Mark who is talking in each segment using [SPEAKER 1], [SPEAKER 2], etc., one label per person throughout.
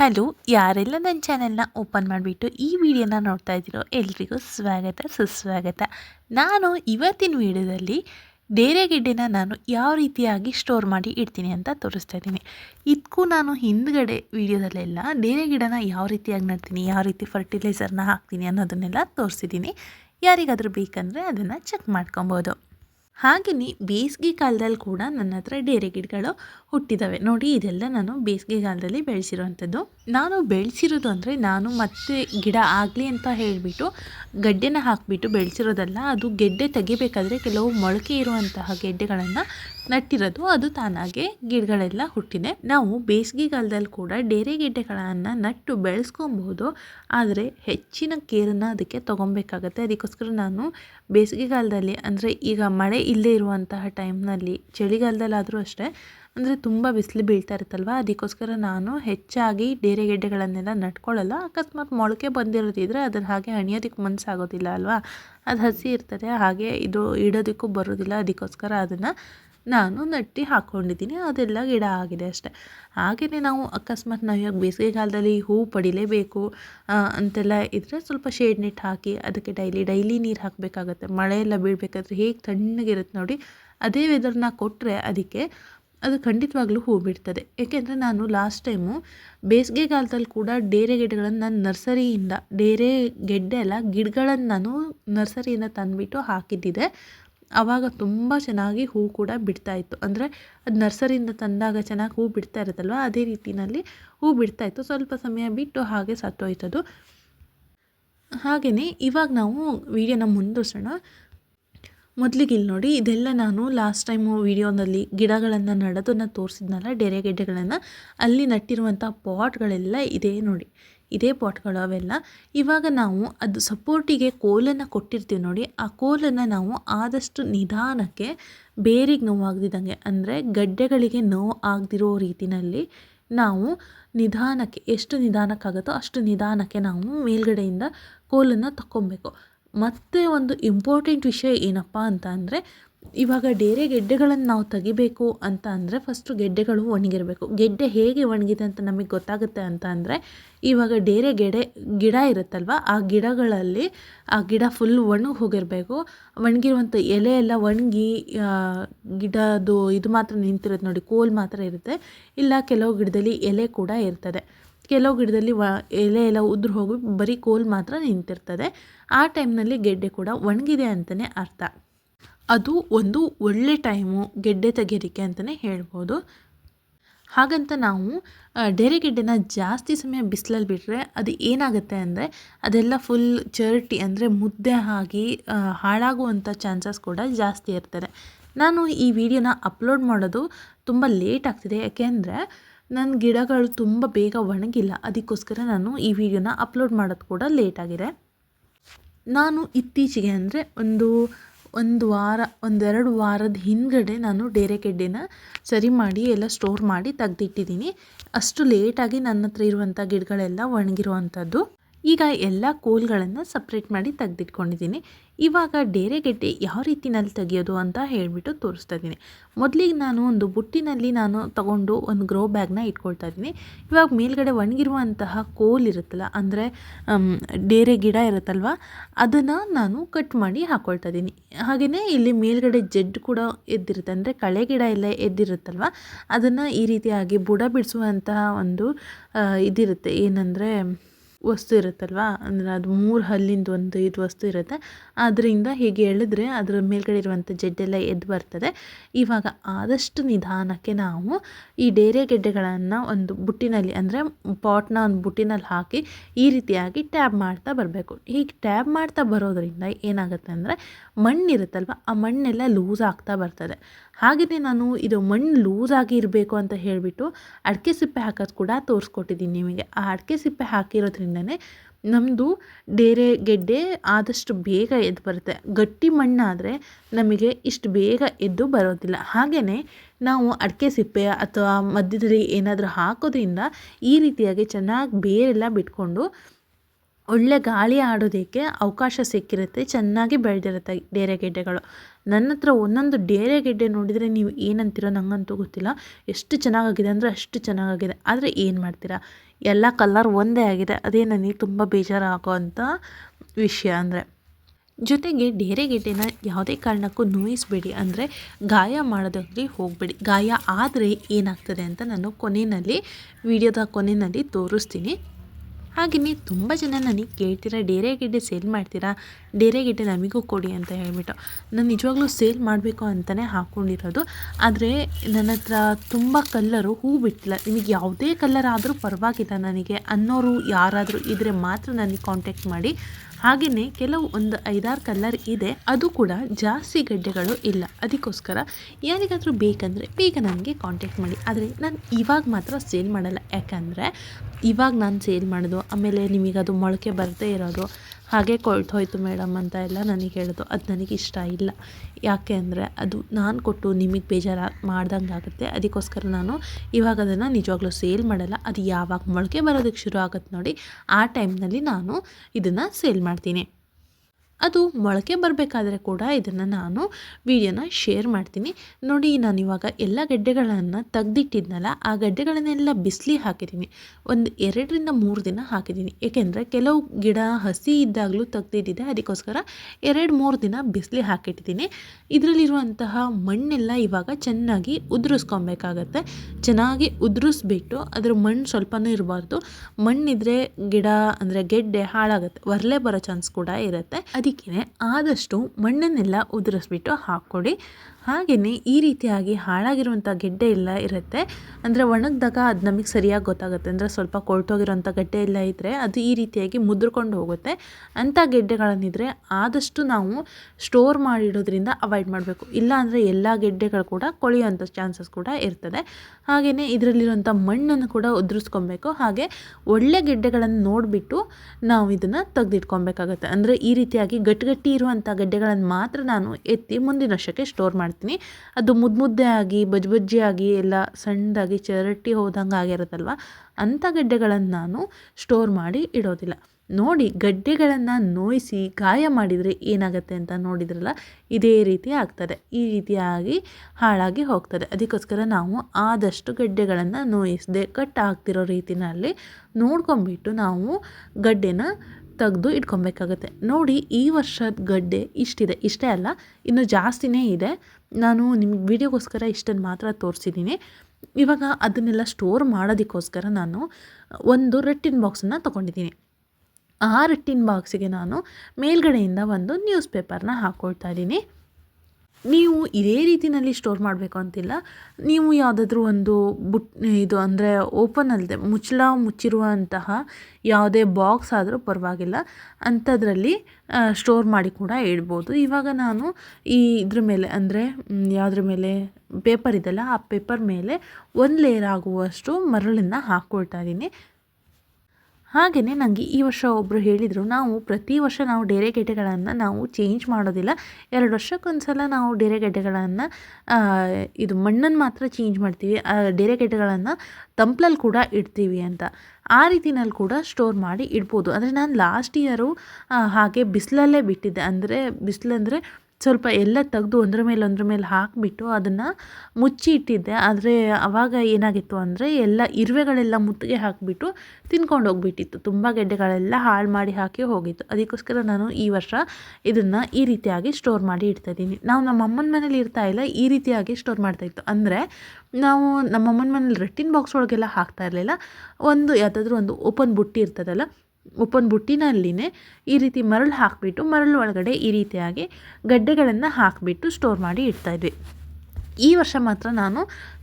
[SPEAKER 1] Hello, ಯಾರೆಲ್ಲ ನನ್ನ ಚಾನೆಲ್ನ ಓಪನ್ ಮಾಡಿಬಿಟ್ಟು ಈ ವಿಡಿಯೋನ ನೋಡ್ತಾ ಇದ್ದೀರೋ ಎಲ್ರಿಗೂ ಸ್ವಾಗತ, ಸುಸ್ವಾಗತ. ನಾನು ಇವತ್ತಿನ ವಿಡಿಯೋದಲ್ಲಿ ಡೇರೆಗೆಡ್ಡೆನ ನಾನು ಯಾವ ರೀತಿಯಾಗಿ ಸ್ಟೋರ್ ಮಾಡಿ ಇಡ್ತೀನಿ ಅಂತ ತೋರಿಸ್ತಾ ಇದ್ದೀನಿ. ಇದಕ್ಕೂ ನಾನು ಹಿಂದ್ಗಡೆ ವಿಡಿಯೋದಲ್ಲೆಲ್ಲ ಡೇರೆ ಗಿಡನ ಯಾವ ರೀತಿಯಾಗಿ ನಡ್ತೀನಿ, ಯಾವ ರೀತಿ ಫರ್ಟಿಲೈಸರ್ನ ಹಾಕ್ತೀನಿ ಅನ್ನೋದನ್ನೆಲ್ಲ ತೋರಿಸಿದ್ದೀನಿ. ಯಾರಿಗಾದರೂ ಬೇಕಂದರೆ ಅದನ್ನು ಚೆಕ್ ಮಾಡ್ಕೊಬೋದು. ಹಾಗೆಯೇ ಬೇಸಿಗೆ ಕಾಲದಲ್ಲಿ ಕೂಡ ನನ್ನ ಹತ್ರ ಡೇರೆ ಗಿಡಗಳು ಹುಟ್ಟಿದ್ದಾವೆ ನೋಡಿ, ಇದೆಲ್ಲ ನಾನು ಬೇಸಿಗೆಗಾಲದಲ್ಲಿ ಬೆಳೆಸಿರುವಂಥದ್ದು. ನಾನು ಬೆಳೆಸಿರೋದು ಅಂದರೆ ನಾನು ಮತ್ತೆ ಗಿಡ ಆಗಲಿ ಅಂತ ಹೇಳಿಬಿಟ್ಟು ಗಡ್ಡೆನ ಹಾಕಿಬಿಟ್ಟು ಬೆಳೆಸಿರೋದಲ್ಲ, ಅದು ಗೆಡ್ಡೆ ತೆಗಿಬೇಕಾದ್ರೆ ಕೆಲವು ಮೊಳಕೆ ಇರುವಂತಹ ಗೆಡ್ಡೆಗಳನ್ನು ನಟ್ಟಿರೋದು. ಅದು ತಾನಾಗೆ ಗಿಡಗಳೆಲ್ಲ ಹುಟ್ಟಿದೆ. ನಾವು ಬೇಸಿಗೆಗಾಲದಲ್ಲಿ ಕೂಡ ಡೇರೆ ಗೆಡ್ಡೆಗಳನ್ನು ನಟ್ಟು ಬೆಳೆಸ್ಕೊಬೋದು. ಆದರೆ ಹೆಚ್ಚಿನ ಕೇರನ್ನು ಅದಕ್ಕೆ ತೊಗೊಬೇಕಾಗತ್ತೆ ಅದಕ್ಕೋಸ್ಕರ ನಾನು ಬೇಸಿಗೆಗಾಲದಲ್ಲಿ ಅಂದರೆ ಈಗ ಮಳೆ ಇಲ್ಲದೆ ಇರುವಂತಹ ಟೈಮ್ನಲ್ಲಿ, ಚಳಿಗಾಲದಲ್ಲಾದರೂ ಅಷ್ಟೇ, ಅಂದರೆ ತುಂಬ ಬಿಸಿಲು ಬೀಳ್ತಾ ಇರುತ್ತಲ್ವ? ಅದಕ್ಕೋಸ್ಕರ ನಾನು ಹೆಚ್ಚಾಗಿ ಡೇರೆ ಗೆಡ್ಡೆಗಳನ್ನೆಲ್ಲ ನಟ್ಕೊಳ್ಳಲ್ಲ ಅಕಸ್ಮಾತ್ ಮೊಳಕೆ ಬಂದಿರೋದಿದ್ರೆ ಅದನ್ನು ಹಾಗೆ ಹಣಿಯೋದಕ್ಕೆ ಮನಸ್ಸಾಗೋದಿಲ್ಲ ಅಲ್ವಾ? ಅದು ಹಸಿ ಇರ್ತದೆ. ಹಾಗೆ ಇದು ಇಡೋದಕ್ಕೂ ಬರೋದಿಲ್ಲ. ಅದಕ್ಕೋಸ್ಕರ ಅದನ್ನು ನಾನು ನಟ್ಟಿ ಹಾಕ್ಕೊಂಡಿದ್ದೀನಿ ಅದೆಲ್ಲ ಗಿಡ ಆಗಿದೆ ಅಷ್ಟೆ. ಹಾಗೆಯೇ ನಾವು ಅಕಸ್ಮಾತ್ ನಾವು ಇವಾಗ ಬೇಸಿಗೆಗಾಲದಲ್ಲಿ ಹೂ ಪಡಿಲೇಬೇಕು ಅಂತೆಲ್ಲ ಇದ್ದರೆ ಸ್ವಲ್ಪ ಶೇಡ್ ನೆಟ್ ಹಾಕಿ ಅದಕ್ಕೆ ಡೈಲಿ ಡೈಲಿ ನೀರು ಹಾಕಬೇಕಾಗತ್ತೆ. ಮಳೆ ಎಲ್ಲ ಬೀಳಬೇಕಾದ್ರೆ ಹೇಗೆ ತಣ್ಣಗಿರುತ್ತೆ ನೋಡಿ, ಅದೇ ವೆದರ್ನ ಕೊಟ್ಟರೆ ಅದಕ್ಕೆ ಅದು ಖಂಡಿತವಾಗ್ಲೂ ಹೂ ಬಿಡ್ತದೆ. ಏಕೆಂದರೆ ನಾನು ಲಾಸ್ಟ್ ಟೈಮು ಬೇಸಿಗೆಗಾಲದಲ್ಲಿ ಕೂಡ ಡೇರೆ ಗಿಡಗಳನ್ನು ನಾನು ನರ್ಸರಿಯಿಂದ, ಡೇರೆ ಗೆಡ್ಡೆ ಅಲ್ಲ, ಗಿಡಗಳನ್ನು ನಾನು ನರ್ಸರಿಯಿಂದ ತಂದುಬಿಟ್ಟು ಹಾಕಿದ್ದಿದೆ. ಆವಾಗ ತುಂಬ ಚೆನ್ನಾಗಿ ಹೂ ಕೂಡ ಬಿಡ್ತಾಯಿತ್ತು ಅಂದರೆ ಅದು ನರ್ಸರಿಯಿಂದ ತಂದಾಗ ಚೆನ್ನಾಗಿ ಹೂ ಬಿಡ್ತಾ ಇರುತ್ತಲ್ವ, ಅದೇ ರೀತಿಯಲ್ಲಿ ಹೂ ಬಿಡ್ತಾಯಿತ್ತು ಸ್ವಲ್ಪ ಸಮಯ ಬಿಟ್ಟು ಹಾಗೆ ಸತ್ತೋಯ್ತದು. ಹಾಗೆಯೇ ಇವಾಗ ನಾವು ವೀಡಿಯೋನ ಮುಂದುವರ್ಸೋಣ. ಮೊದಲಿಗೆ ಇಲ್ಲಿ ನೋಡಿ, ಇದೆಲ್ಲ ನಾನು ಲಾಸ್ಟ್ ಟೈಮು ವೀಡಿಯೋನಲ್ಲಿ ಗಿಡಗಳನ್ನು ನಡೋದನ್ನು ತೋರಿಸಿದ್ನಲ್ಲ ಗೆಡ್ಡೆಗಳನ್ನು, ಅಲ್ಲಿ ನಟ್ಟಿರುವಂಥ ಪಾಟ್ಗಳೆಲ್ಲ ಇದೆ ನೋಡಿ. ಇದೇ ಪಾಟ್ಗಳು ಅವೆಲ್ಲ. ಇವಾಗ ನಾವು ಅದು ಸಪೋರ್ಟಿಗೆ ಕೋಲನ್ನು ಕೊಟ್ಟಿರ್ತೀವಿ ನೋಡಿ, ಆ ಕೋಲನ್ನು ನಾವು ಆದಷ್ಟು ನಿಧಾನಕ್ಕೆ ಬೇರಿಗೆ ನೋವಾಗದಿದ್ದಂಗೆ, ಅಂದರೆ ಗಡ್ಡೆಗಳಿಗೆ ನೋವು ಆಗದಿರೋ ರೀತಿಯಲ್ಲಿ ನಾವು ನಿಧಾನಕ್ಕೆ, ಎಷ್ಟು ನಿಧಾನಕ್ಕಾಗುತ್ತೋ ಅಷ್ಟು ನಿಧಾನಕ್ಕೆ ನಾವು ಮೇಲ್ಗಡೆಯಿಂದ ಕೋಲನ್ನು ತಕ್ಕೊಬೇಕು. ಮತ್ತು ಒಂದು ಇಂಪಾರ್ಟೆಂಟ್ ವಿಷಯ ಏನಪ್ಪ ಅಂತ ಅಂದರೆ ಇವಾಗ ಡೇರೆ ಗೆಡ್ಡೆಗಳನ್ನು ನಾವು ತೆಗಿಬೇಕು ಅಂತ ಅಂದರೆ ಫಸ್ಟು ಗೆಡ್ಡೆಗಳು ಒಣಗಿರಬೇಕು. ಗೆಡ್ಡೆ ಹೇಗೆ ಒಣಗಿದೆ ಅಂತ ನಮಗೆ ಗೊತ್ತಾಗುತ್ತೆ ಅಂತ ಅಂದರೆ ಇವಾಗ ಡೇರೆ ಗೆಡೆ ಗಿಡ ಇರುತ್ತಲ್ವ, ಆ ಗಿಡಗಳಲ್ಲಿ ಆ ಗಿಡ ಫುಲ್ ಒಣಗಿ ಹೋಗಿರಬೇಕು. ಒಣಗಿರುವಂಥ ಎಲೆ ಎಲ್ಲ ಒಣಗಿ ಗಿಡದು ಇದು ಮಾತ್ರ ನಿಂತಿರುತ್ತೆ ನೋಡಿ, ಕೋಲ್ ಮಾತ್ರ ಇರುತ್ತೆ. ಇಲ್ಲ ಕೆಲವು ಗಿಡದಲ್ಲಿ ಎಲೆ ಕೂಡ ಇರ್ತದೆ. ಕೆಲವು ಗಿಡದಲ್ಲಿ ವ, ಎಲೆ ಎಲ್ಲ ಉದುರು ಹೋಗಿ ಬರೀ ಕೋಲ್ ಮಾತ್ರ ನಿಂತಿರ್ತದೆ. ಆ ಟೈಮ್ನಲ್ಲಿ ಗೆಡ್ಡೆ ಕೂಡ ಒಣಗಿದೆ ಅಂತಲೇ ಅರ್ಥ. ಅದು ಒಂದು ಒಳ್ಳೆ ಟೈಮು, ಗೆಡ್ಡೆ ತೆಗೆಯೋದಕ್ಕೆ ಅಂತಲೇ ಹೇಳ್ಬೋದು. ಹಾಗಂತ ನಾವು ಡೇರೆಗೆಡ್ಡೆನ ಜಾಸ್ತಿ ಸಮಯ ಬಿಸಿಲಲ್ಲಿ ಬಿಟ್ಟರೆ ಅದು ಏನಾಗುತ್ತೆ ಅಂದರೆ, ಅದೆಲ್ಲ ಫುಲ್ ಚರ್ಟಿ ಅಂದರೆ ಮುದ್ದೆ ಆಗಿ ಹಾಳಾಗುವಂಥ ಚಾನ್ಸಸ್ ಕೂಡ ಜಾಸ್ತಿ ಇರ್ತದೆ. ನಾನು ಈ ವಿಡಿಯೋನ ಅಪ್ಲೋಡ್ ಮಾಡೋದು ತುಂಬ ಲೇಟ್ ಆಗ್ತಿದೆ. ಯಾಕೆಂದರೆ ನನ್ನ ಗಿಡಗಳು ತುಂಬ ಬೇಗ ಒಣಗಿಲ್ಲ. ಅದಕ್ಕೋಸ್ಕರ ನಾನು ಈ ವಿಡಿಯೋನ ಅಪ್ಲೋಡ್ ಮಾಡೋದು ಕೂಡ ಲೇಟಾಗಿದೆ ನಾನು ಇತ್ತೀಚೆಗೆ ಅಂದರೆ ಒಂದು ಒಂದು ವಾರ, ಒಂದೆರಡು ವಾರದ ಹಿಂದ್ಗಡೆ ನಾನು ಡೇರೆ ಗೆಡ್ಡೆನ ಸರಿ ಮಾಡಿ, ಎಲ್ಲ ಸ್ಟೋರ್ ಮಾಡಿ ತೆಗ್ದಿಟ್ಟಿದ್ದೀನಿ. ಅಷ್ಟು ಲೇಟಾಗಿ ನನ್ನ ಹತ್ರ ಇರುವಂಥ ಗಿಡಗಳೆಲ್ಲ ಒಣಗಿರುವಂಥದ್ದು ಈಗ ಎಲ್ಲ ಕೋಲ್ಗಳನ್ನು ಸಪ್ರೇಟ್ ಮಾಡಿ ತೆಗೆದಿಟ್ಕೊಂಡಿದ್ದೀನಿ. ಇವಾಗ ಡೇರೆಗೆಡ್ಡೆ ಯಾವ ರೀತಿನಲ್ಲಿ ತೆಗೆಯೋದು ಅಂತ ಹೇಳಿಬಿಟ್ಟು ತೋರಿಸ್ತಾ ಇದ್ದೀನಿ. ಮೊದಲಿಗೆ ನಾನು ಒಂದು ಬುಟ್ಟಿನಲ್ಲಿ ನಾನು ತಗೊಂಡು ಒಂದು ಗ್ರೋ ಬ್ಯಾಗ್ನ ಇಟ್ಕೊಳ್ತಾ ಇದ್ದೀನಿ. ಇವಾಗ ಮೇಲ್ಗಡೆ ಒಣಗಿರುವಂತಹ ಕೋಲ್ ಇರುತ್ತಲ್ಲ, ಅಂದರೆ ಡೇರೆ ಗಿಡ ಇರುತ್ತಲ್ವ, ಅದನ್ನು ನಾನು ಕಟ್ ಮಾಡಿ ಹಾಕ್ಕೊಳ್ತಾ ಇದ್ದೀನಿ. ಹಾಗೆಯೇ ಇಲ್ಲಿ ಮೇಲ್ಗಡೆ ಜಡ್ ಕೂಡ ಎದ್ದಿರುತ್ತೆ, ಅಂದರೆ ಕಳೆ ಗಿಡ ಎಲ್ಲ ಎದ್ದಿರುತ್ತಲ್ವ, ಅದನ್ನು ಈ ರೀತಿಯಾಗಿ ಬುಡ ಬಿಡಿಸುವಂತಹ ಒಂದು ಇದಿರುತ್ತೆ. ಏನಂದರೆ ವಸ್ತು ಇರುತ್ತಲ್ವಾ? ಅಂದರೆ ಅದು ಮೂರು ಹಲ್ಲಿಂದು ಒಂದು ಇದು ವಸ್ತು ಇರುತ್ತೆ. ಅದರಿಂದ ಹೀಗೆ ಎಳೆದ್ರೆ ಅದರ ಮೇಲ್ಗಡೆ ಇರುವಂಥ ಜಡ್ಡೆಲ್ಲ ಎದ್ದು ಬರ್ತದೆ. ಇವಾಗ ಆದಷ್ಟು ನಿಧಾನಕ್ಕೆ ನಾವು ಈ ಡೇರೆ ಗೆಡ್ಡೆಗಳನ್ನು ಒಂದು ಬುಟ್ಟಿನಲ್ಲಿ ಅಂದರೆ ಪಾಟ್ನ ಒಂದು ಬುಟ್ಟಿನಲ್ಲಿ ಹಾಕಿ ಈ ರೀತಿಯಾಗಿ ಟ್ಯಾಬ್ ಮಾಡ್ತಾ ಬರಬೇಕು. ಹೀಗೆ ಟ್ಯಾಬ್ ಮಾಡ್ತಾ ಬರೋದರಿಂದ ಏನಾಗುತ್ತೆ ಅಂದರೆ ಮಣ್ಣಿರುತ್ತಲ್ವ? ಆ ಮಣ್ಣೆಲ್ಲ ಲೂಸ್ ಆಗ್ತಾ ಬರ್ತದೆ. ಹಾಗೆಯೇ ನಾನು ಇದು ಮಣ್ಣು ಲೂಸಾಗಿ ಇರಬೇಕು ಅಂತ ಹೇಳಿಬಿಟ್ಟು ಅಡಿಕೆ ಸಿಪ್ಪೆ ಹಾಕೋದು ಕೂಡ ತೋರಿಸ್ಕೊಟ್ಟಿದ್ದೀನಿ ನಿಮಗೆ. ಆ ಅಡಿಕೆ ಸಿಪ್ಪೆ ಹಾಕಿರೋದ್ರಿಂದನೇ ನಮ್ಮದು ಡೇರೆ ಗೆಡ್ಡೆ ಆದಷ್ಟು ಬೇಗ ಎದ್ದು ಬರುತ್ತೆ. ಗಟ್ಟಿ ಮಣ್ಣಾದರೆ ನಮಗೆ ಇಷ್ಟು ಬೇಗ ಎದ್ದು ಬರೋದಿಲ್ಲ. ಹಾಗೆಯೇ ನಾವು ಅಡಿಕೆ ಸಿಪ್ಪೆ ಅಥವಾ ಮಧ್ಯದಲ್ಲಿ ಏನಾದರೂ ಹಾಕೋದ್ರಿಂದ ಈ ರೀತಿಯಾಗಿ ಚೆನ್ನಾಗಿ ಬೇರೆಲ್ಲ ಬಿಟ್ಕೊಂಡು ಒಳ್ಳೆ ಗಾಳಿ ಆಡೋದಕ್ಕೆ ಅವಕಾಶ ಸಿಕ್ಕಿರುತ್ತೆ, ಚೆನ್ನಾಗಿ ಬೆಳೆದಿರುತ್ತೆ ಡೇರೆ ಗೆಡ್ಡೆಗಳು. ನನ್ನ ಹತ್ರ ಒಂದೊಂದು ಡೇರೆ ಗೆಡ್ಡೆ ನೋಡಿದರೆ ನೀವು ಏನಂತೀರೋ ನನಗಂತೂ ಗೊತ್ತಿಲ್ಲ. ಎಷ್ಟು ಚೆನ್ನಾಗಾಗಿದೆ ಅಂದರೆ ಅಷ್ಟು ಚೆನ್ನಾಗಾಗಿದೆ. ಆದರೆ ಏನು ಮಾಡ್ತೀರಾ? ಎಲ್ಲ ಕಲರ್ ಒಂದೇ ಆಗಿದೆ. ಅದೇ ನನಗೆ ತುಂಬ ಬೇಜಾರು ಆಗೋವಂಥ ವಿಷಯ ಅಂದರೆ. ಜೊತೆಗೆ ಡೇರೆ ಗೆಡ್ಡೆನ ಯಾವುದೇ ಕಾರಣಕ್ಕೂ ನೋಯಿಸಬೇಡಿ. ಅಂದರೆ ಗಾಯ ಮಾಡೋದಕ್ಕೆ ಹೋಗಬೇಡಿ. ಗಾಯ ಆದರೆ ಏನಾಗ್ತದೆ ಅಂತ ನಾನು ಕೊನೆಯಲ್ಲಿ, ವಿಡಿಯೋದ ಕೊನೆಯಲ್ಲಿ ತೋರಿಸ್ತೀನಿ. ಹಾಗೆಯೇ ತುಂಬ ಜನ ನನಗೆ ಕೇಳ್ತೀರಾ, ಡೇರೆ ಗೆಡ್ಡೆ ಸೇಲ್ ಮಾಡ್ತೀರಾ, ಡೇರೆ ಗೆಡ್ಡೆ ನಮಗೂ ಕೊಡಿ ಅಂತ ಹೇಳಿಬಿಟ್ಟು. ನಾನು ನಿಜವಾಗ್ಲೂ ಸೇಲ್ ಮಾಡಬೇಕು ಅಂತಲೇ ಹಾಕ್ಕೊಂಡಿರೋದು ಆದರೆ ನನ್ನ ಹತ್ರ ತುಂಬ ಕಲ್ಲರು ಹೂ ಬಿಟ್ಟಿಲ್ಲ. ನಿಮಗೆ ಯಾವುದೇ ಕಲ್ಲರ್ ಆದರೂ ಪರವಾಗಿಲ್ಲ ನನಗೆ. ಅನ್ನೋರು ಯಾರಾದರೂ ಇದ್ದರೆ ಮಾತ್ರ ನನಗೆ ಕಾಂಟ್ಯಾಕ್ಟ್ ಮಾಡಿ. ಹಾಗೆಯೇ ಕೆಲವು ಒಂದು ಐದಾರು ಕಲರ್ ಇದೆ, ಅದು ಕೂಡ ಜಾಸ್ತಿ ಗಡ್ಡೆಗಳು ಇಲ್ಲ. ಅದಕ್ಕೋಸ್ಕರ ಯಾರಿಗಾದರೂ ಬೇಕಂದರೆ ಬೇಗ ನನಗೆ ಕಾಂಟ್ಯಾಕ್ಟ್ ಮಾಡಿ. ಆದರೆ ನಾನು ಇವಾಗ ಮಾತ್ರ ಸೇಲ್ ಮಾಡಲ್ಲ. ಯಾಕಂದರೆ ಇವಾಗ ನಾನು ಸೇಲ್ ಮಾಡೋದು, ಆಮೇಲೆ ನಿಮಗೆ ಅದು ಮೊಳಕೆ ಬರದೇ ಇರೋದು ಹಾಗೆ ಕೊಳ್ತೋಯ್ತು ಮೇಡಮ್ ಅಂತ ಎಲ್ಲ ನನಗೆ ಹೇಳೋದು. ಅದು ನನಗೆ ಇಷ್ಟ ಇಲ್ಲ. ಯಾಕೆ ಅಂದರೆ ಅದು ನಾನು ಕೊಟ್ಟು ನಿಮಗೆ ಬೇಜಾರು ಮಾಡ್ದಂಗೆ ಆಗುತ್ತೆ. ಅದಕ್ಕೋಸ್ಕರ ನಾನು ಇವಾಗ ಅದನ್ನು ನಿಜವಾಗ್ಲೂ ಸೇಲ್ ಮಾಡಲ್ಲ. ಅದು ಯಾವಾಗ ಮೊಳಕೆ ಬರೋದಕ್ಕೆ ಶುರು ಆಗುತ್ತೆ ನೋಡಿ ಆ ಟೈಮ್ನಲ್ಲಿ ನಾನು ಇದನ್ನು ಸೇಲ್ ಮಾಡ್ತೀನಿ. ಅದು ಮೊಳಕೆ ಬರಬೇಕಾದ್ರೆ ಕೂಡ ಇದನ್ನು ನಾನು ವಿಡಿಯೋನ ಶೇರ್ ಮಾಡ್ತೀನಿ. ನೋಡಿ, ನಾನು ಇವಾಗ ಎಲ್ಲ ಗಡ್ಡೆಗಳನ್ನು ತೆಗ್ದಿಟ್ಟಿದ್ನಲ್ಲ, ಆ ಗಡ್ಡೆಗಳನ್ನೆಲ್ಲ ಬಿಸಿಲಿ ಹಾಕಿದ್ದೀನಿ ಒಂದು ಎರಡರಿಂದ ಮೂರು ದಿನ ಹಾಕಿದ್ದೀನಿ ಏಕೆಂದರೆ ಕೆಲವು ಗಿಡ ಹಸಿ ಇದ್ದಾಗಲೂ ತೆಗ್ದಿದ್ದಿದೆ ಅದಕ್ಕೋಸ್ಕರ ಎರಡು ಮೂರು ದಿನ ಬಿಸಿಲಿ ಹಾಕಿಟ್ಟಿದ್ದೀನಿ ಇದರಲ್ಲಿರುವಂತಹ ಮಣ್ಣೆಲ್ಲ ಇವಾಗ ಚೆನ್ನಾಗಿ ಉದುರಿಸ್ಕೊಬೇಕಾಗತ್ತೆ. ಚೆನ್ನಾಗಿ ಉದುರಿಸ್ಬಿಟ್ಟು ಅದ್ರ ಮಣ್ಣು ಸ್ವಲ್ಪನೂ ಇರಬಾರ್ದು. ಮಣ್ಣಿದ್ರೆ ಗಿಡ ಅಂದರೆ ಗೆಡ್ಡೆ ಹಾಳಾಗುತ್ತೆ. ಬರಲೇ ಬರೋ ಚಾನ್ಸ್ ಕೂಡ ಇರುತ್ತೆ. ಅದಕ್ಕೆ ಅದಕ್ಕೆ ಆದಷ್ಟು ಮಣ್ಣನ್ನೆಲ್ಲ ಉದುರಿಸ್ಬಿಟ್ಟು ಹಾಕ್ಕೊಡಿ. ಹಾಗೆಯೇ ಈ ರೀತಿಯಾಗಿ ಹಾಳಾಗಿರುವಂಥ ಗೆಡ್ಡೆ ಎಲ್ಲ ಇರುತ್ತೆ. ಅಂದರೆ ಒಣಗಿದಾಗ ಅದು ನಮಗೆ ಸರಿಯಾಗಿ ಗೊತ್ತಾಗುತ್ತೆ. ಅಂದರೆ ಸ್ವಲ್ಪ ಕೊಳ್ತೋಗಿರೋಂಥ ಗೆಡ್ಡೆ ಎಲ್ಲ ಇದ್ದರೆ ಅದು ಈ ರೀತಿಯಾಗಿ ಮುದ್ರಕೊಂಡು ಹೋಗುತ್ತೆ. ಅಂಥ ಗೆಡ್ಡೆಗಳನ್ನಿದ್ರೆ ಆದಷ್ಟು ನಾವು ಸ್ಟೋರ್ ಮಾಡಿಡೋದ್ರಿಂದ ಅವಾಯ್ಡ್ ಮಾಡಬೇಕು. ಇಲ್ಲ ಅಂದರೆ ಎಲ್ಲ ಗೆಡ್ಡೆಗಳು ಕೂಡ ಕೊಳೆಯುವಂಥ ಚಾನ್ಸಸ್ ಕೂಡ ಇರ್ತದೆ. ಹಾಗೆಯೇ ಇದರಲ್ಲಿರುವಂಥ ಮಣ್ಣನ್ನು ಕೂಡ ಉದುರಿಸ್ಕೊಬೇಕು. ಹಾಗೆ ಒಳ್ಳೆ ಗೆಡ್ಡೆಗಳನ್ನು ನೋಡಿಬಿಟ್ಟು ನಾವು ಇದನ್ನು ತೆಗೆದಿಟ್ಕೊಬೇಕಾಗತ್ತೆ. ಅಂದರೆ ಈ ರೀತಿಯಾಗಿ ಗಟ್ಟಿಗಟ್ಟಿ ಗಟ್ಟಿ ಇರುವಂಥ ಗೆಡ್ಡೆಗಳನ್ನು ಮಾತ್ರ ನಾನು ಎತ್ತಿ ಮುಂದಿನ ವರ್ಷಕ್ಕೆ ಸ್ಟೋರ್ ಮಾಡ್ತೀನಿ. ಅದು ಮುದ್ದು ಮುದ್ದೆ ಆಗಿ, ಬಜ್ಜಿ ಬಜ್ಜಿ ಆಗಿ, ಎಲ್ಲ ಸಣ್ಣದಾಗಿ ಚರಟ್ಟಿ ಹೋದಂಗೆ ಆಗಿರುತ್ತಲ್ವ? ಅಂಥ ಗಡ್ಡೆಗಳನ್ನು ನಾನು ಸ್ಟೋರ್ ಮಾಡಿ ಇಡೋದಿಲ್ಲ. ನೋಡಿ, ಗಡ್ಡೆಗಳನ್ನು ನೋಯಿಸಿ, ಗಾಯ ಮಾಡಿದರೆ ಏನಾಗುತ್ತೆ ಅಂತ ನೋಡಿದ್ರಲ್ಲ, ಇದೇ ರೀತಿ ಆಗ್ತದೆ. ಈ ರೀತಿಯಾಗಿ ಹಾಳಾಗಿ ಹೋಗ್ತದೆ. ಅದಕ್ಕೋಸ್ಕರ ನಾವು ಆದಷ್ಟು ಗಡ್ಡೆಗಳನ್ನು ನೋಯಿಸದೆ, ಕಟ್ ಆಗ್ತಿರೋ ರೀತಿಯಲ್ಲಿ ನೋಡ್ಕೊಂಬಿಟ್ಟು ನಾವು ಗಡ್ಡೆನ ತೆಗೆದು ಇಟ್ಕೊಬೇಕಾಗುತ್ತೆ. ನೋಡಿ, ಈ ವರ್ಷದ ಗಡ್ಡೆ ಇಷ್ಟಿದೆ. ಇಷ್ಟೇ ಅಲ್ಲ, ಇನ್ನು ಜಾಸ್ತಿನೇ ಇದೆ. ನಾನು ನಿಮ್ಗೆ ವಿಡಿಯೋಗೋಸ್ಕರ ಇಷ್ಟನ್ನು ಮಾತ್ರ ತೋರಿಸಿದ್ದೀನಿ ಇವಾಗ ಅದನ್ನೆಲ್ಲ ಸ್ಟೋರ್ ಮಾಡೋದಕ್ಕೋಸ್ಕರ ನಾನು ಒಂದು ರೆಟ್ಟಿನ ಬಾಕ್ಸನ್ನು ತೊಗೊಂಡಿದ್ದೀನಿ ಆ ರೆಟ್ಟಿನ ಬಾಕ್ಸಿಗೆ ನಾನು ಮೇಲ್ಗಡೆಯಿಂದ ಒಂದು ನ್ಯೂಸ್ ಪೇಪರ್ನ ಹಾಕ್ಕೊಳ್ತಾ ಇದ್ದೀನಿ ನೀವು ಇದೇ ರೀತಿಯಲ್ಲಿ ಸ್ಟೋರ್ ಮಾಡಬೇಕು ಅಂತಿಲ್ಲ. ನೀವು ಯಾವುದಾದ್ರೂ ಒಂದು ಬುಟ್, ಇದು ಅಂದರೆ ಓಪನ್ ಅಲ್ಲದೆ ಮುಚ್ಚಳ ಮುಚ್ಚಿರುವಂತಹ ಯಾವುದೇ ಬಾಕ್ಸ್ ಆದರೂ ಪರವಾಗಿಲ್ಲ. ಅಂಥದ್ರಲ್ಲಿ ಸ್ಟೋರ್ ಮಾಡಿ ಕೂಡ ಇಡ್ಬೋದು. ಇವಾಗ ನಾನು ಈ ಇದ್ರ ಮೇಲೆ ಅಂದರೆ ಯಾವುದ್ರ ಮೇಲೆ ಪೇಪರ್ ಇದೆಲ್ಲ ಆ ಪೇಪರ್ ಮೇಲೆ ಒಂದು ಲೇಯರ್ ಆಗುವಷ್ಟು ಮರಳನ್ನು ಹಾಕ್ಕೊಳ್ತಾ ಇದ್ದೀನಿ. ಹಾಗೆಯೇ ನನಗೆ ಈ ವರ್ಷ ಒಬ್ಬರು ಹೇಳಿದರು, ನಾವು ಪ್ರತಿ ವರ್ಷ ನಾವು ಡೇರೆಗೆಡ್ಡೆಗಳನ್ನು ನಾವು ಚೇಂಜ್ ಮಾಡೋದಿಲ್ಲ. ಎರಡು ವರ್ಷಕ್ಕೊಂದು ಸಲ ನಾವು ಡೇರೆಗೆಡ್ಡೆಗಳನ್ನು ಇದು ಮಣ್ಣನ್ನು ಮಾತ್ರ ಚೇಂಜ್ ಮಾಡ್ತೀವಿ. ಡೇರೆಗೆಡ್ಡೆಗಳನ್ನು ತಂಪ್ಲಲ್ಲಿ ಕೂಡ ಇಡ್ತೀವಿ ಅಂತ. ಆ ರೀತಿನಲ್ಲಿ ಕೂಡ ಸ್ಟೋರ್ ಮಾಡಿ ಇಡ್ಬೋದು. ಅಂದರೆ ನಾನು ಲಾಸ್ಟ್ ಇಯರು ಹಾಗೆ ಬಿಸಿಲಲ್ಲೇ ಬಿಟ್ಟಿದ್ದೆ. ಅಂದರೆ ಬಿಸಿಲಂದರೆ ಸ್ವಲ್ಪ ಎಲ್ಲ ತೆಗೆದು ಒಂದ್ರ ಮೇಲೆ ಒಂದ್ರ ಮೇಲೆ ಹಾಕಿಬಿಟ್ಟು ಅದನ್ನು ಮುಚ್ಚಿ ಇಟ್ಟಿದ್ದೆ ಆದರೆ ಆವಾಗ ಏನಾಗಿತ್ತು ಅಂದರೆ ಎಲ್ಲ ಇರುವೆಗಳೆಲ್ಲ ಮುತ್ತಿಗೆ ಹಾಕಿಬಿಟ್ಟು ತಿನ್ಕೊಂಡು ಹೋಗ್ಬಿಟ್ಟಿತ್ತು. ತುಂಬ ಗೆಡ್ಡೆಗಳೆಲ್ಲ ಹಾಳು ಮಾಡಿ ಹಾಕಿ ಹೋಗಿತ್ತು. ಅದಕ್ಕೋಸ್ಕರ ನಾನು ಈ ವರ್ಷ ಇದನ್ನು ಈ ರೀತಿಯಾಗಿ ಸ್ಟೋರ್ ಮಾಡಿ ಇಡ್ತಾಯಿದ್ದೀನಿ ನಾವು ನಮ್ಮ ಅಮ್ಮನ ಮನೇಲಿ ಇರ್ತಾ ಇಲ್ಲ, ಈ ರೀತಿಯಾಗಿ ಸ್ಟೋರ್ ಮಾಡ್ತಾಯಿತ್ತು ಅಂದರೆ ನಾವು ನಮ್ಮ ಅಮ್ಮನ ಮನೇಲಿ ರೆಟ್ಟಿನ ಬಾಕ್ಸ್ ಒಳಗೆಲ್ಲ ಹಾಕ್ತಾ ಇರಲಿಲ್ಲ. ಒಂದು ಯಾವುದಾದ್ರೂ ಒಂದು ಓಪನ್ ಬುಟ್ಟಿ ಇರ್ತದಲ್ಲ ಓಪನ್ ಬುಟ್ಟಿನಲ್ಲಿನೇ ಈ ರೀತಿ ಮರಳು ಹಾಕಿಬಿಟ್ಟು, ಮರಳು ಒಳಗಡೆ ಈ ರೀತಿಯಾಗಿ ಗಡ್ಡೆಗಳನ್ನು ಹಾಕಿಬಿಟ್ಟು ಸ್ಟೋರ್ ಮಾಡಿ ಇಡ್ತಾಯಿದ್ವಿ ಈ ವರ್ಷ ಮಾತ್ರ ನಾನು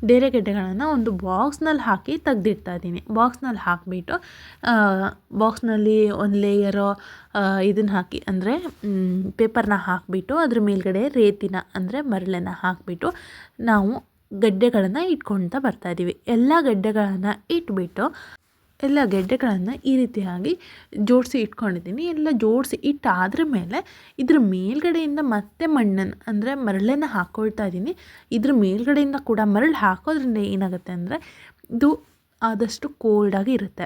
[SPEAKER 1] ಬೇರೆ ಗಡ್ಡೆಗಳನ್ನು ಒಂದು ಬಾಕ್ಸ್ನಲ್ಲಿ ಹಾಕಿ ತೆಗ್ದಿಡ್ತಾ ಇದ್ದೀನಿ. ಬಾಕ್ಸ್ನಲ್ಲಿ ಹಾಕಿಬಿಟ್ಟು ಬಾಕ್ಸ್ನಲ್ಲಿ ಒಂದು ಲೇಯರು ಇದನ್ನು ಹಾಕಿ, ಅಂದರೆ ಪೇಪರ್ನ ಹಾಕಿಬಿಟ್ಟು, ಅದ್ರ ಮೇಲ್ಗಡೆ ರೇತಿನ, ಅಂದರೆ, ಮರಳನ್ನು ಹಾಕಿಬಿಟ್ಟು ನಾವು ಗಡ್ಡೆಗಳನ್ನು ಇಟ್ಕೊಳ್ತಾ ಬರ್ತಾಯಿದ್ದೀವಿ ಎಲ್ಲ ಗಡ್ಡೆಗಳನ್ನು ಇಟ್ಬಿಟ್ಟು ಎಲ್ಲ ಗೆಡ್ಡೆಗಳನ್ನು ಈ ರೀತಿಯಾಗಿ ಜೋಡಿಸಿ ಇಟ್ಕೊಂಡಿದ್ದೀನಿ. ಎಲ್ಲ ಜೋಡಿಸಿ ಇಟ್ಟಾದ್ರ ಮೇಲೆ ಇದ್ರ ಮೇಲ್ಗಡೆಯಿಂದ ಮತ್ತೆ ಮಣ್ಣನ್ನು ಅಂದರೆ ಮರಳನ್ನು ಹಾಕೊಳ್ತಾ ಇದ್ದೀನಿ. ಇದ್ರ ಮೇಲ್ಗಡೆಯಿಂದ ಕೂಡ ಮರಳು ಹಾಕೋದ್ರಿಂದ ಏನಾಗುತ್ತೆ ಅಂದರೆ ಇದು ಆದಷ್ಟು ಕೋಲ್ಡಾಗಿ ಇರುತ್ತೆ.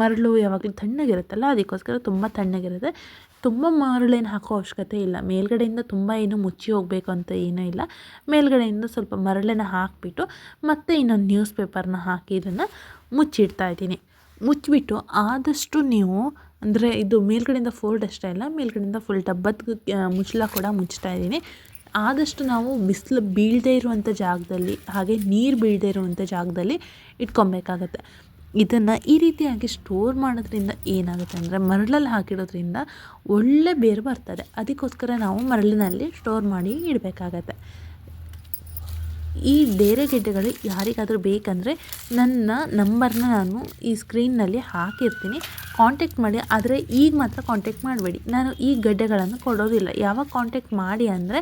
[SPEAKER 1] ಮರಳು ಯಾವಾಗಲೂ ತಣ್ಣಗಿರುತ್ತಲ್ಲ, ಅದಕ್ಕೋಸ್ಕರ ತುಂಬ ತಣ್ಣಗಿರುತ್ತೆ. ತುಂಬ ಮರಳೇನು ಹಾಕೋ ಅವಶ್ಯಕತೆ ಇಲ್ಲ. ಮೇಲ್ಗಡೆಯಿಂದ ತುಂಬ ಏನು ಮುಚ್ಚಿ ಹೋಗಬೇಕು ಅಂತ ಏನೂ ಇಲ್ಲ. ಮೇಲ್ಗಡೆಯಿಂದ ಸ್ವಲ್ಪ ಮರಳನ್ನು ಹಾಕಿಬಿಟ್ಟು ಮತ್ತೆ ಇನ್ನೊಂದು ನ್ಯೂಸ್ ಪೇಪರ್ನ ಹಾಕಿ ಇದನ್ನು ಮುಚ್ಚಿಡ್ತಾ ಇದ್ದೀನಿ. ಮುಚ್ಚಿಬಿಟ್ಟು ಆದಷ್ಟು ನೀವು ಅಂದರೆ ಇದು ಮೇಲ್ಗಡೆಯಿಂದ ಫೋಲ್ಡ್ ಅಷ್ಟೇ ಇಲ್ಲ ಮೇಲ್ಗಡೆಯಿಂದ ಫುಲ್ ಡಬ್ಬದ ಮುಚ್ಚಳ ಕೂಡ ಮುಚ್ತಾ ಇದ್ದೀನಿ. ಆದಷ್ಟು ನಾವು ಬಿಸಿಲು ಬೀಳದೇ ಇರುವಂಥ ಜಾಗದಲ್ಲಿ, ಹಾಗೆ ನೀರು ಬೀಳದೇ ಇರುವಂಥ ಜಾಗದಲ್ಲಿ ಇಟ್ಕೊಬೇಕಾಗತ್ತೆ. ಇದನ್ನು ಈ ರೀತಿಯಾಗಿ ಸ್ಟೋರ್ ಮಾಡೋದ್ರಿಂದ ಏನಾಗುತ್ತೆ ಅಂದರೆ ಮರಳಲ್ಲಿ ಹಾಕಿಡೋದ್ರಿಂದ ಒಳ್ಳೆ ಬೇರು ಬರ್ತದೆ. ಅದಕ್ಕೋಸ್ಕರ ನಾವು ಮರಳಿನಲ್ಲಿ ಸ್ಟೋರ್ ಮಾಡಿ ಇಡಬೇಕಾಗತ್ತೆ. ಈ ಬೇರೆ ಗೆಡ್ಡೆಗಳು ಯಾರಿಗಾದರೂ ಬೇಕಂದರೆ ನನ್ನ ನಂಬರ್ನ ನಾನು ಈ ಸ್ಕ್ರೀನ್ನಲ್ಲಿ ಹಾಕಿರ್ತೀನಿ. ಕಾಂಟ್ಯಾಕ್ಟ್ ಮಾಡಿ, ಆದರೆ ಈಗ ಮಾತ್ರ ಕಾಂಟ್ಯಾಕ್ಟ್ ಮಾಡಬೇಡಿ. ನಾನು ಈ ಗಡ್ಡೆಗಳನ್ನು ಕೊಡೋದಿಲ್ಲ. ಯಾವಾಗ ಕಾಂಟ್ಯಾಕ್ಟ್ ಮಾಡಿ ಅಂದರೆ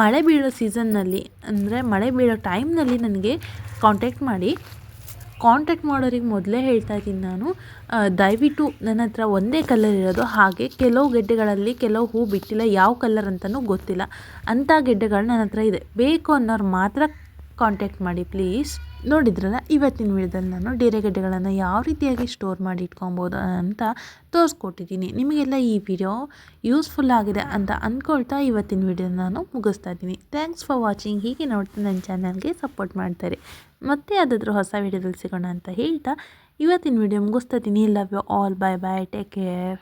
[SPEAKER 1] ಮಳೆ ಬೀಳೋ ಸೀಸನ್ನಲ್ಲಿ ಅಂದರೆ ಮಳೆ ಬೀಳೋ ಟೈಮ್ನಲ್ಲಿ ನನಗೆ ಕಾಂಟ್ಯಾಕ್ಟ್ ಮಾಡಿ. ಕಾಂಟ್ಯಾಕ್ಟ್ ಮಾಡೋರಿಗೆ ಮೊದಲೇ ಹೇಳ್ತಾ ಇದ್ದೀನಿ ನಾನು. ದಯವಿಟ್ಟು ನನ್ನ ಹತ್ರ ಒಂದೇ ಕಲರ್ ಇರೋದು ಹಾಗೆ ಕೆಲವು ಗೆಡ್ಡೆಗಳಲ್ಲಿ ಕೆಲವು ಹೂ ಬಿಟ್ಟಿಲ್ಲ, ಯಾವ ಕಲರ್ ಅಂತಲೂ ಗೊತ್ತಿಲ್ಲ. ಅಂಥ ಗೆಡ್ಡೆಗಳು ನನ್ನ ಹತ್ರ ಇದೆ. ಬೇಕು ಅನ್ನೋರು ಮಾತ್ರ ಕಾಂಟ್ಯಾಕ್ಟ್ ಮಾಡಿ ಪ್ಲೀಸ್ ನೋಡಿದ್ರಲ್ಲ, ಇವತ್ತಿನ ವಿಡಿಯೋದಲ್ಲಿ ನಾನು ಡೇರೆಗಡ್ಡೆಗಳನ್ನು ಯಾವ ರೀತಿಯಾಗಿ ಸ್ಟೋರ್ ಮಾಡಿ ಇಟ್ಕೊಬೋದು ಅಂತ ತೋರಿಸ್ಕೊಟ್ಟಿದ್ದೀನಿ ನಿಮಗೆಲ್ಲ ಈ ವಿಡಿಯೋ ಯೂಸ್ಫುಲ್ ಆಗಿದೆ ಅಂತ ಅಂದ್ಕೊಳ್ತಾ ಇವತ್ತಿನ ವಿಡಿಯೋ ನಾನು ಮುಗಿಸ್ತಾ ಇದ್ದೀನಿ. ಥ್ಯಾಂಕ್ಸ್ ಫಾರ್ ವಾಚಿಂಗ್ ಹೀಗೆ ನೋಡ್ತಾ ನನ್ನ ಚಾನಲ್ಗೆ ಸಪೋರ್ಟ್ ಮಾಡ್ತಾರೆ ಮತ್ತೆ ಯಾವುದಾದ್ರೂ ಹೊಸ ವಿಡಿಯೋದಲ್ಲಿ ಸಿಗೋಣ ಅಂತ ಹೇಳ್ತಾ ಇವತ್ತಿನ ವಿಡಿಯೋ ಮುಗಿಸ್ತಾ ಇದ್ದೀನಿ. Love you all bye bye take care